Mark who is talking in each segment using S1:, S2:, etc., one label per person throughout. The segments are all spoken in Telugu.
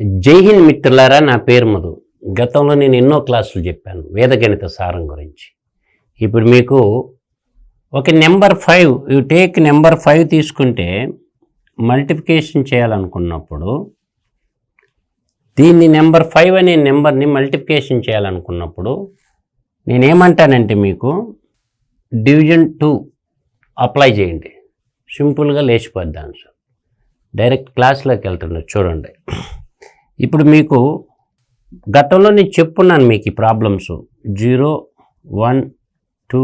S1: జై హింద్ మిత్రులారా నా పేరు మధు. గతంలో నేను ఎన్నో క్లాసులు చెప్పాను వేదగణిత సారం గురించి. ఇప్పుడు మీకు ఒక number five you take number five తీసుకుంటే మల్టిప్లికేషన్ చేయాలనుకున్నప్పుడు దీన్ని నెంబర్ ఫైవ్ అనే నెంబర్ని మల్టిప్లికేషన్ చేయాలనుకున్నప్పుడు నేనేమంటానంటే మీకు డివిజన్ టూ అప్లై చేయండి. సింపుల్గా లేచిపోద్ది ఆన్సర్. డైరెక్ట్ క్లాస్లోకి వెళ్తుండే చూడండి. ఇప్పుడు మీకు గతంలో నేను చెప్పున్నాను మీకు ఈ problems. Zero one two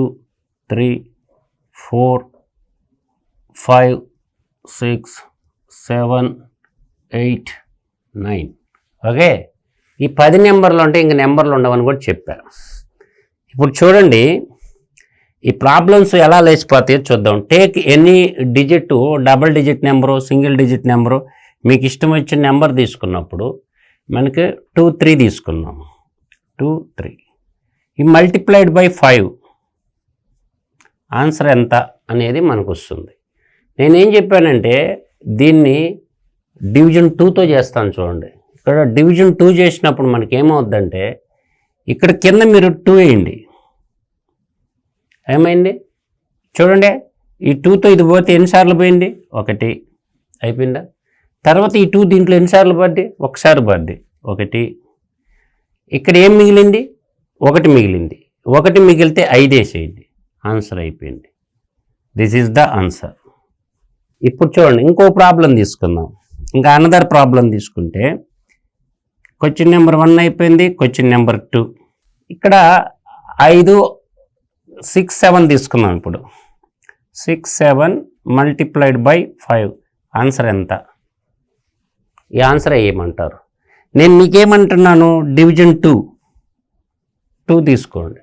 S1: three four five six seven eight nine. Okay? ఈ పది నెంబర్లు అంటే ఇంక నెంబర్లు ఉండవని కూడా చెప్పాను ఇప్పుడు చూడండి ఈ ప్రాబ్లమ్స్ ఎలా లేచిపోతాయో చూద్దాం. Take any digit double digit number single digit number. మీకు ఇష్టం వచ్చిన నెంబర్ తీసుకున్నప్పుడు మనకి టూ త్రీ తీసుకున్నాం టూ త్రీ. ఈ మల్టిప్లైడ్ బై ఫైవ్ ఆన్సర్ ఎంత అనేది మనకు వస్తుంది నేనేం చెప్పానంటే దీన్ని డివిజన్ టూతో చేస్తాను చూడండి. ఇక్కడ డివిజన్ టూ చేసినప్పుడు మనకి ఏమవుద్దంటే ఇక్కడ కింద మీరు టూ వేయండి. ఏమైంది? చూడండి. ఈ టూతో ఇది పోతే ఎన్నిసార్లు పోయింది? ఒకటి. అయిపోయిందా? తర్వాత ఈ టూ దీంట్లో ఎన్నిసార్లు బర్త్డే ఒకసారి పడ్డి ఒకటి ఇక్కడ ఏం మిగిలింది? ఒకటి మిగిలింది. ఒకటి మిగిలితే ఐదేసేయండి. ఆన్సర్ అయిపోయింది. దిస్ ఈజ్ ద ఆన్సర్ ఇప్పుడు చూడండి ఇంకో ప్రాబ్లం తీసుకుందాం. ఇంకా అనదర్ ప్రాబ్లం తీసుకుంటే క్వశ్చన్ నెంబర్ వన్ అయిపోయింది క్వశ్చన్ నెంబర్ టూ ఇక్కడ ఐదు సిక్స్ సెవెన్ తీసుకున్నాం ఇప్పుడు. Six seven multiplied by five answer ఎంత? ఈ ఆన్సర్ ఏమంటారు? నేను మీకేమంటున్నాను? డివిజన్ టూ టూ తీసుకోండి.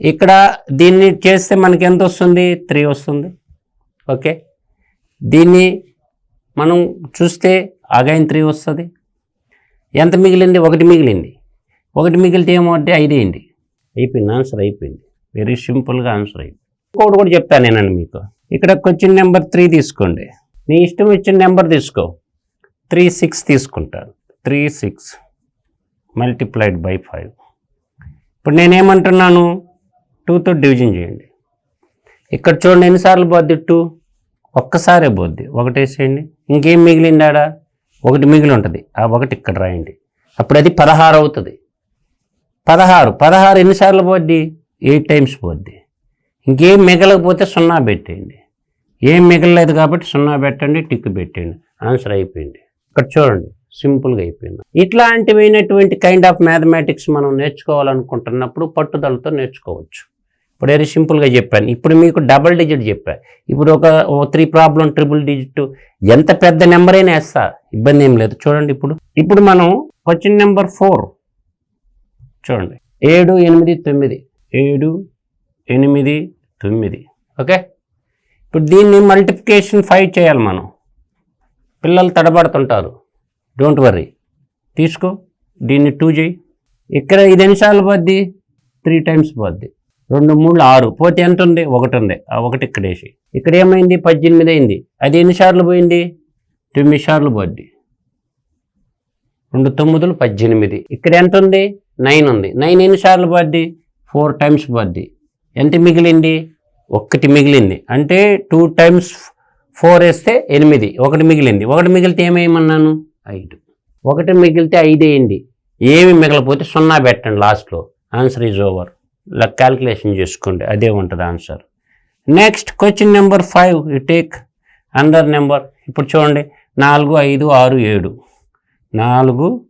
S1: ఇక్కడ దీన్ని చేస్తే మనకి ఎంత వస్తుంది? త్రీ వస్తుంది. ఓకే దీన్ని మనం చూస్తే అగైన్ త్రీ వస్తుంది. ఎంత మిగిలింది? ఒకటి మిగిలింది. ఒకటి మిగిలితే ఏమవుద్ది? ఐదేయండి అయిపోయింది. ఆన్సర్ అయిపోయింది. వెరీ సింపుల్గా ఆన్సర్ అయిపోయింది. ఇంకోటి కూడా చెప్తాను నేనండి మీకు. ఇక్కడ క్వశ్చన్ నెంబర్ త్రీ తీసుకోండి. నీ ఇష్టం వచ్చిన నెంబర్ తీసుకో. త్రీ సిక్స్ తీసుకుంటాను. Three six multiplied by five. ఇప్పుడు నేనేమంటున్నాను? టూతో డివిజన్ చేయండి. ఇక్కడ చూడండి ఎన్నిసార్లు పోద్ది టూ? ఒక్కసారే పోద్ది. ఒకటి వేసేయండి. ఇంకేం మిగిలింది ఆడ? ఒకటి మిగిలి ఉంటుంది. ఆ ఒకటి ఇక్కడ రాయండి. అప్పుడు అది పదహారు అవుతుంది. పదహారు. పదహారు ఎన్నిసార్లు పోద్ది? ఎయిట్ టైమ్స్ పోద్ది. ఇంకేం మిగలకపోతే సున్నా పెట్టేయండి. ఏం మిగలలేదు కాబట్టి సున్నా పెట్టండి టిక్ పెట్టండి ఆన్సర్ అయిపోయింది. ఇక్కడ చూడండి సింపుల్గా అయిపోయింది. ఇట్లాంటివైనటువంటి కైండ్ ఆఫ్ మ్యాథమెటిక్స్ మనం నేర్చుకోవాలనుకుంటున్నప్పుడు పట్టుదలతో నేర్చుకోవచ్చు. ఇప్పుడు వెరీ సింపుల్గా చెప్పాను. ఇప్పుడు మీకు డబుల్ డిజిట్ చెప్పాను ఇప్పుడు ఒక త్రీ ప్రాబ్లం ట్రిపుల్ డిజిట్ ఎంత పెద్ద నెంబర్ అయినా వేస్తా. ఇబ్బంది ఏం లేదు. చూడండి ఇప్పుడు. ఇప్పుడు మనం క్వశ్చన్ నెంబర్ ఫోర్ చూడండి. ఏడు ఎనిమిది తొమ్మిది. ఏడు ఎనిమిది తొమ్మిది. ఓకే? ఇప్పుడు దీన్ని మల్టిప్లికేషన్ ఫైవ్ చేయాలి మనం. పిల్లలు తడబడుతుంటారు. డోంట్ వర్రీ తీసుకో. దీన్ని టూ చేయి. ఇక్కడ ఇది ఎన్నిసార్లు పోద్ది? త్రీ టైమ్స్ పోద్ది. రెండు మూడు ఆరు. పోతే ఎంత ఉంది? ఒకటి ఉంది. ఆ ఒకటి ఇక్కడేసి ఇక్కడ ఏమైంది? పద్దెనిమిది అయింది. అది ఎన్నిసార్లు పోయింది? తొమ్మిది సార్లు పోద్ది. రెండు తొమ్మిదిలు పద్దెనిమిది. ఇక్కడ ఎంత ఉంది? నైన్ ఉంది. నైన్ ఎన్నిసార్లు పోద్ది? ఫోర్ టైమ్స్ పోద్ది. ఎంత మిగిలింది? ఒక్కటి మిగిలింది. అంటే టూ టైమ్స్ ఫోర్ వేస్తే ఎనిమిది. ఒకటి మిగిలింది. ఒకటి మిగిలితే ఏమేయమన్నాను ఐదు. ఒకటి మిగిలితే ఐదు వేయండి. ఏమి మిగలపోతే సున్నా పెట్టండి లాస్ట్లో. Answer is over. ఇలా క్యాల్కులేషన్ చేసుకోండి. అదే ఉంటుంది answer. Next question number five. You take another number. ఇప్పుడు చూడండి. నాలుగు ఐదు ఆరు ఏడు. నాలుగు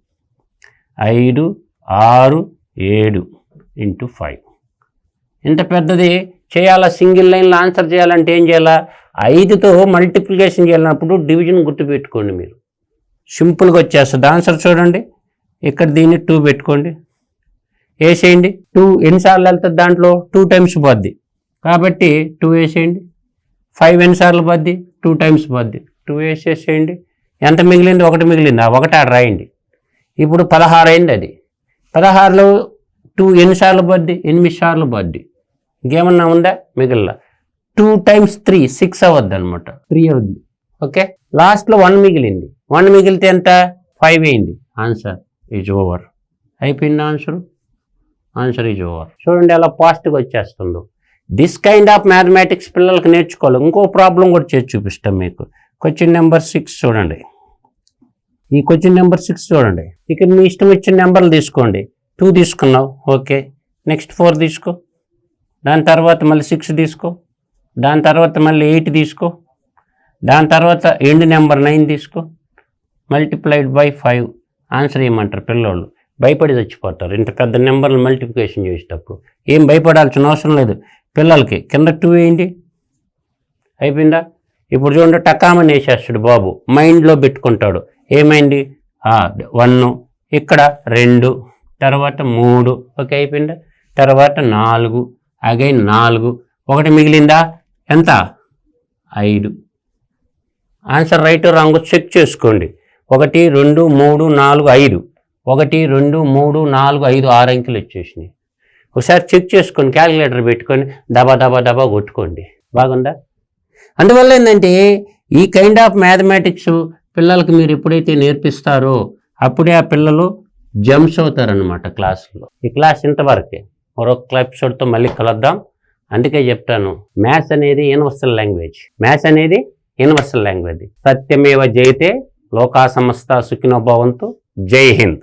S1: ఐదు ఆరు ఏడు ఇంటూ ఫైవ్. ఇంత పెద్దది చేయాలా? సింగిల్ లైన్లో ఆన్సర్ చేయాలంటే ఏం చేయాలా? ఐదుతో మల్టిప్లికేషన్ చేయాలన్నప్పుడు డివిజన్ గుర్తుపెట్టుకోండి మీరు. సింపుల్గా వచ్చేస్తుంది. ఆన్సర్ చూడండి. ఇక్కడ దీన్ని టూ పెట్టుకోండి. వేసేయండి. టూ ఎన్నిసార్లు వెళ్తుంది దాంట్లో? టూ టైమ్స్ పోద్ది. కాబట్టి టూ వేసేయండి. ఫైవ్ ఎన్నిసార్లు పోద్ది? టూ టైమ్స్ పోద్ది. టూ వేసేసేయండి. ఎంత మిగిలింది? ఒకటి మిగిలింది. ఆ ఒకటి ఆడ రాయండి ఇప్పుడు పదహారు అయింది అది. పదహారులో టూ ఎన్నిసార్లు పోద్ది? ఎనిమిది సార్లు పోద్ది. ఇంకేమన్నా ఉందా? మిగిలిన. టూ టైమ్స్ త్రీ సిక్స్ అవద్ది అనమాట త్రీ అవుద్ది ఓకే లాస్ట్లో వన్ మిగిలింది. వన్ మిగిలితే ఎంత? ఫైవ్ అయింది. ఆన్సర్ ఈజ్ ఓవర్ అయిపోయింది ఆన్సర్ ఆన్సర్ ఈజ్ ఓవర్ చూడండి ఎలా పాస్ట్గా వచ్చేస్తుందో. దిస్ కైండ్ ఆఫ్ మ్యాథమెటిక్స్ పిల్లలకి నేర్చుకోవాలి. ఇంకో ప్రాబ్లం కూడా చేసి చూపిస్తాం మీకు. క్వశ్చన్ నెంబర్ సిక్స్ చూడండి. ఈ క్వశ్చన్ నెంబర్ సిక్స్ చూడండి. ఇక్కడ మీ ఇష్టం వచ్చిన నెంబర్లు తీసుకోండి. టూ తీసుకున్నావు. ఓకే నెక్స్ట్ ఫోర్ తీసుకో. దాని తర్వాత మళ్ళీ సిక్స్ తీసుకో. దాని తర్వాత మళ్ళీ ఎయిట్ తీసుకో. దాని తర్వాత ఎండ్ నెంబర్ నైన్ తీసుకో. మల్టిప్లైడ్ బై ఫైవ్ ఆన్సర్ ఏమంటారు పిల్లోళ్ళు? భయపడి చచ్చిపోతారు. ఇంత పెద్ద నెంబర్లు మల్టిప్లికేషన్ చేసేటప్పుడు. ఏం భయపడాల్సిన అవసరం లేదు. పిల్లలకి కింద టూ వేయండి. అయిపోయిందా? ఇప్పుడు చూడండి టకామని వేసేస్తాడు బాబు. మైండ్లో పెట్టుకుంటాడు. ఏమైంది? వన్ ఇక్కడ రెండు. తర్వాత మూడు. ఓకే అయిపోయిందా? తర్వాత నాలుగు. అగైన్ నాలుగు. ఒకటి మిగిలిందా? ఎంత? ఐదు. ఆన్సర్ రైట్ రాంగ్ చెక్ చేసుకోండి. ఒకటి రెండు మూడు నాలుగు ఐదు. ఒకటి రెండు మూడు నాలుగు ఐదు ఆరు అంకెలు వచ్చేసినాయి. ఒకసారి చెక్ చేసుకొని క్యాలిక్యులేటర్ పెట్టుకొని దబా దబా దబా కొట్టుకోండి. బాగుందా? అందువల్ల ఏంటంటే ఈ కైండ్ ఆఫ్ మ్యాథమెటిక్స్ పిల్లలకి మీరు ఎప్పుడైతే నేర్పిస్తారో అప్పుడే ఆ పిల్లలు జంప్స్ అవుతారనమాట క్లాసులో ఈ క్లాస్ ఇంతవరకే. మరొక ఎపిసోడ్తో మళ్ళీ కలుద్దాం. అందుకే చెప్తాను మ్యాథ్స్ అనేది యూనివర్సల్ లాంగ్వేజ్ మ్యాథ్స్ అనేది యూనివర్సల్ లాంగ్వేజ్ సత్యమేవ జయతే లోకా సంస్థ సుఖినోభవంతు జై హింద్.